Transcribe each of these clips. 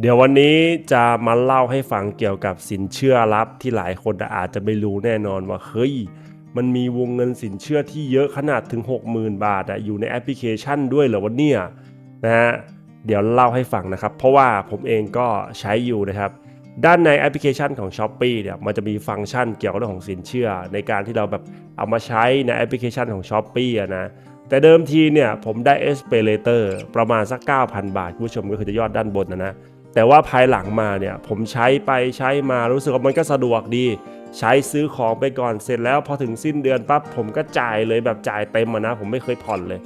เดี๋ยววันนี้จะมาเล่าให้ฟังเกี่ยวกับสินเชื่อลับที่หลายคนอาจจะไม่รู้แน่นอนว่าเฮ้ยมันมีวงเงินสินเชื่อที่เยอะขนาดถึง 60,000 บาทอะอยู่ในแอปพลิเคชันด้วยเหรอวะเนี่ยนะฮะเดี๋ยวเล่าให้ฟังนะครับ เพราะว่าผมเองก็ใช้อยู่นะครับ ด้านในแอปพลิเคชันของ s h อ p e e เนี่ยมันจะมีฟังก์ชันเกี่ยวกับเรื่องของสินเชื่อ ในการที่เราแบบเอามาใช้ในแอปพลิเคชันของ s h อ p e e นะแต่เดิมทีเนี่ยผมได้ e s p a l a t o r ประมาณสัก 9,000 บาทคุณผู้ชมก็คือจะยอดด้านบนนะนะ แต่ว่าภายหลังมาเนี่ยผมใช้ไปใช้มารู้สึกว่ามันก็สะดวกดี ใช้ซื้อของไปก่อนเสร็จแล้วพอถึงสิ้นเดือนปั๊บผมก็จ่ายเลยแบบจ่ายเต็มนะ ผมไม่เคยผ่อนเลย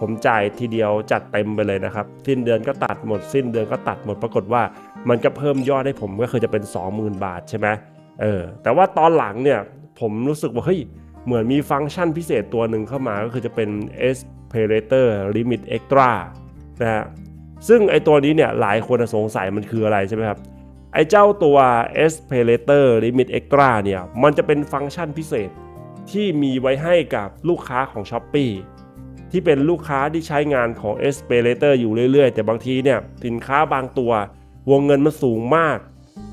ผมจ่ายทีเดียวจัดเต็มไปเลยนะครับ สิ้นเดือนก็ตัดหมด สิ้นเดือนก็ตัดหมดปรากฏว่า มันก็เพิ่มยอดให้ผมก็คือจะเป็น 20,000 บาทใช่ไหมเออแต่ว่าตอนหลังเนี่ยผมรู้สึกว่าเฮ้ยเหมือนมีฟังก์ชันพิเศษตัวหนึ่งเข้ามาก็คือจะเป็น S p a r a t o r Limit Extra นะ ซึ่งไอตัวนี้เนี่ยหลายคนสงสัยมันคืออะไรใช่ไหมครับ ไอเจ้าตัว S p a l a t o r Limit Extra เนี่ยมันจะเป็นฟังก์ชันพิเศษที่มีไว้ให้กับลูกค้าของ s h อ p e e ที่เป็นลูกค้าที่ใช้งานของ S p a l a t o r อยู่เรื่อยๆ แต่บางทีเนี่ยสินค้าบางตัววงเงินมันสูงมาก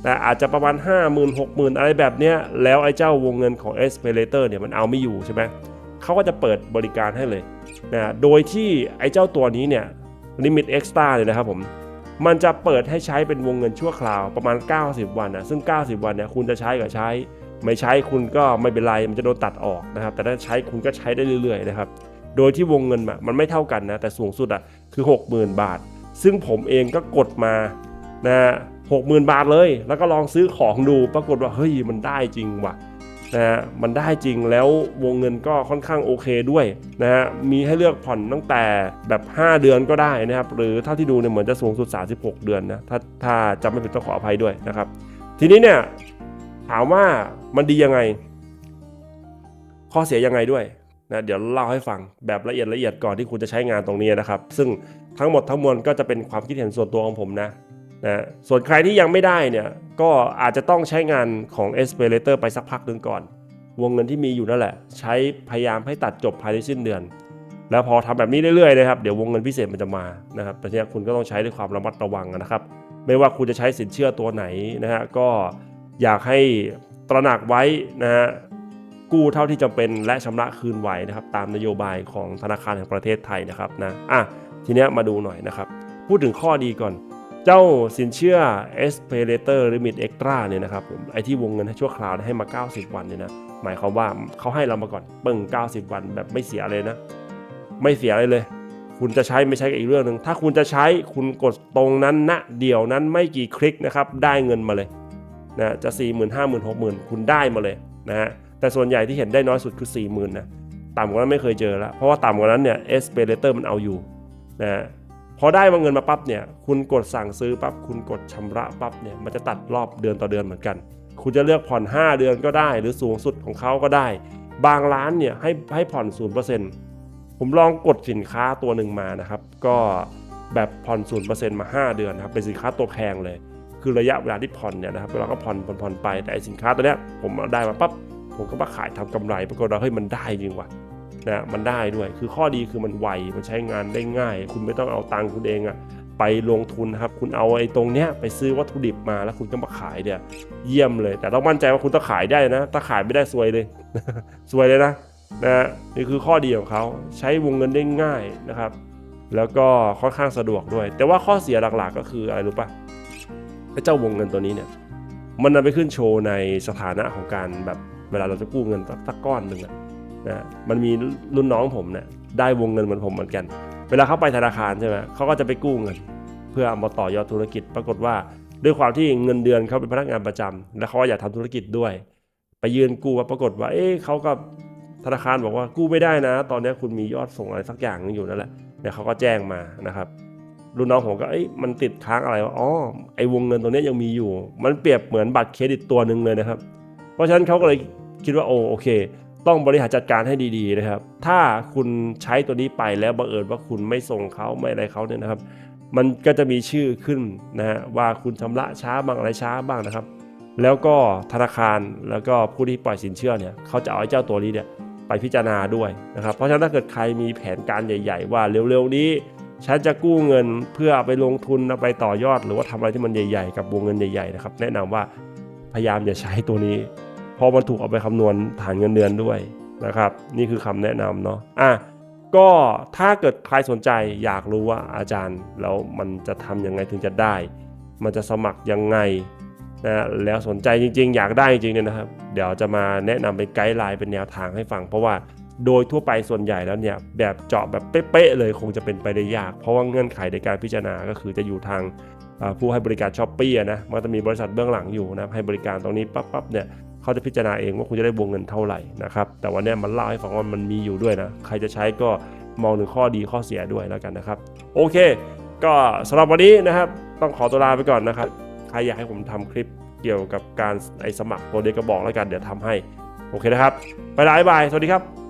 แต่อาจจะประมาณ 5 0 0 0 0 6 0 0 0อะไรแบบเนี้ยแล้วไอ้เจ้าวงเงินของ S p a l a t o r เนี่ยมันเอาไม่อยู่ใช่ไหมเขาก็จะเปิดบริการให้เลยนะโดยที่ไอ้เจ้าตัวนี้เนี่ย Limit Extra เลยนะครับผมมันจะเปิดให้ใช้เป็นวงเงินชั่วคราวประมาณ 90 วันนะซึ่ง 90 วันเนี่ยคุณจะใช้ก็ใช้ ไม่ใช้คุณก็ไม่เป็นไรมันจะโดนตัดออกนะครับ แต่ถ้าใช้คุณก็ใช้ได้เรื่อยๆนะครับโดยที่วงเงินมันไม่เท่ากันนะแต่สูงสุดอะคือ 60,000 บาท ซึ่งผมเองก็กดมานะหกหมื่นบาทเลย แล้วก็ลองซื้อของดูปรากฏว่าเฮ้ยมันได้จริงว่ะ นะฮะมันได้จริงแล้ววงเงินก็ค่อนข้างโอเคด้วยนะฮะมีให้เลือกผ่อนตั้งแต่แบบ 5 เดือนก็ได้นะครับ หรือเท่าที่ดูเนี่ยเหมือนจะสูงสุด 36 เดือนนะถ้าถ้าจำไม่ผิดต้องขออภัยด้วยนะครับ ทีนี้เนี่ยถามว่ามันดียังไง ข้อเสียยังไงด้วยนะเดี๋ยวเล่าให้ฟังแบบละเอียดละเอียดก่อนที่คุณจะใช้งานตรงนี้นะครับ ซึ่งทั้งหมดทั้งมวลก็จะเป็นความคิดเห็นส่วนตัวของผมนะ นะส่วนใครที่ยังไม่ได้เนี่ยก็อาจจะต้องใช้งานของ e s p a l a t o r ไปสักพักหนึ่งก่อน วงเงินที่มีอยู่นั่นแหละ ใช้พยายามให้ตัดจบภายในสิ้นเดือน แล้วพอทำแบบนี้เรื่อยๆนะครับเดี๋ยววงเงินพิเศษมันจะมานะครับแต่เนี้คุณก็ต้องใช้ด้วยความระมัดระวังนะครับ ไม่ว่าคุณจะใช้สินเชื่อตัวไหนนะฮะก็อยากให้ตระหนักไว้นะฮะกู้เท่าที่จำเป็นและชำระคืนไหวนะครับตามนโยบายของธนาคารแห่งประเทศไทยนะครับนะอะทีนี้มาดูหน่อยนะครับ พูดถึงข้อดีก่อน เจ้าสินเชื่อ e s p a l a t o r Limit Extra เนี่ยนะครับผมไอที่วงเงินให้ชั่วคราวให้มา 90 วันเนี่ยนะหมายความว่าเขาให้เรามาก่อนเปึ้ง90 วันแบบไม่เสียเลยนะ ไม่เสียอะไรเลย คุณจะใช้ไม่ใช้ก็อีกเรื่องหนึ่งถ้าคุณจะใช้คุณกดตรงนั้นณเดี๋ยวนั้นไม่กี่คลิกนะครับได้เงินมาเลยนะจะ 4 0 0 0 0 5 0 0 0 0 6 0 0 0 คุณได้มาเลยนะฮะแต่ส่วนใหญ่ที่เห็นได้น้อยสุดคือ 4 0,000นะต่ำกว่านั้นไม่เคยเจอแล้วเพราะว่าต่ำกว่านั้นเนี่ย e s p a l a t o r มันเอาอยู่นะ พอได้มาเงินมาปั๊บเนี่ยคุณกดสั่งซื้อปั๊บคุณกดชำระปั๊บเนี่ยมันจะตัดรอบเดือนต่อเดือนเหมือนกัน คุณจะเลือกผ่อน 5 เดือนก็ได้ หรือสูงสุดของเขาก็ได้ บางร้านเนี่ยให้ให้ผ่อน0%ผมลองกดสินค้าตัวหนึ่งมานะครับ ก็แบบผ่อน0%มา 5 เดือนนะครับเป็นสินค้าตัวแพงเลย คือระยะเวลาที่ผ่อนเนี่ยนะครับเราก็ผ่อนผ่อนผ่อนไปแต่สินค้าตัวเนี้ยผมได้มาปั๊บผมก็มาขายทำกำไรปรากฏว่าเฮ้ยมันได้จริงว่ะ นะมันได้ด้วย คือข้อดีคือมันไว มันใช้งานได้ง่าย คุณไม่ต้องเอาตังค์คุณเองอะไปลงทุนครับ คุณเอาไอ้ตรงเนี้ยไปซื้อวัตถุดิบมาแล้วคุณก็มาขายเนี่ย เยี่ยมเลย แต่ต้องมั่นใจว่าคุณต้องขายได้นะ ถ้าขายไม่ได้ซวยเลย ซวยเลยนะนะฮะนี่คือข้อดีของเขาใช้วงเงินได้ง่ายนะครับ แล้วก็ค่อนข้างสะดวกด้วย แต่ว่าข้อเสียหลักๆ ก็คืออะไรรู้ปะไอ้เจ้าวงเงินตัวนี้เนี่ย มันนำไปขึ้นโชว์ในสถานะของการแบบเวลาเราจะกู้เงินสักก้อนหนึ่งอะ นะมันมีรุ่นน้องผมเนี่ยได้วงเงินเหมือนผมเหมือนกัน เวลาเขาไปธนาคารใช่ไหมเขาก็จะไปกู้เงิน เพื่อเอามาต่อยอดธุรกิจ ปรากฏว่าด้วยความที่เงินเดือนเขาเป็นพนักงานประจำแล้วเขาอยากทำธุรกิจด้วย ไปยืนกู้ปรากฏว่า เอ๊ะเขาก็ธนาคารบอกว่ากู้ไม่ได้นะ ตอนนี้คุณมียอดส่งอะไรสักอย่างนึงอยู่นั่นแหละเดี๋ยวเขาก็แจ้งมานะครับรุ่นน้องผมก็เอ้ยมันติดค้างอะไรวะอ๋อไอ้วงเงินตรงนี้ยังมีอยู่ มันเปรียบเหมือนบัตรเครดิตตัวหนึ่งเลยนะครับ เพราะฉะนั้นเขาก็เลยคิดว่าโอโอเค ต้องบริหารจัดการให้ดีๆนะครับ ถ้าคุณใช้ตัวนี้ไปแล้วบังเอิญว่าคุณไม่ส่งเขาไม่อะไรเขาเนี่ยนะครับ มันก็จะมีชื่อขึ้นนะฮะว่าคุณชำระช้าบ้างอะไรช้าบ้างนะครับ แล้วก็ธนาคารแล้วก็ผู้ที่ปล่อยสินเชื่อเนี่ยเขาจะเอาเจ้าตัวนี้เนี่ยไปพิจารณาด้วยนะครับ เพราะฉะนั้นถ้าเกิดใครมีแผนการใหญ่ ๆ ว่าเร็วๆนี้ฉันจะกู้เงินเพื่ออไปลงทุนเอาไปต่อยอด หรือว่าทำอะไรที่มันใหญ่ ๆ กับวงเงินใหญ่ๆนะครับ แนะนำว่าพยายามอย่าใช้ตัวนี้ เพราะมันถูกเอาไปคำนวณฐานเงินเดือนด้วยนะครับ นี่คือคำแนะนำเนาะอะก็ถ้าเกิดใครสนใจอยากรู้ว่าอาจารย์แล้วมันจะทำยังไงถึงจะได้ มันจะสมัครยังไงนะแล้วสนใจจริง ๆ อยากได้จริงๆเนี่ยนะครับ เดี๋ยวจะมาแนะนำเป็นไกด์ไลน์เป็นแนวทางให้ฟัง เพราะว่าโดยทั่วไปส่วนใหญ่แล้วเนี่ยแบบเจาะแบบเป๊ะๆเลยคงจะเป็นไปได้ยาก เพราะว่าเงื่อนไขในการพิจารณาก็คือจะอยู่ทางผู้ให้บริการช้อปปี้นะมันจะมีบริษัทเบื้องหลังอยู่นะให้บริการตรงนี้ปั๊บๆเนี่ย เขาจะพิจารณาเองว่าคุณจะได้วงเงินเท่าไหร่นะครับแต่วันนี้มันเล่าให้ฟังว่ามันมีอยู่ด้วยนะใครจะใช้ก็มองถึงข้อดีข้อเสียด้วยแล้วกันนะครับ โอเค ก็สำหรับวันนี้นะครับ ต้องขอตัวลาไปก่อนนะครับ ใครอยากให้ผมทำคลิปเกี่ยวกับการไอสมัครโปรเดก็บอกแล้วกันเดี๋ยวทำให้ โอเคนะครับ ไปละบ๊าบาย สวัสดีครับ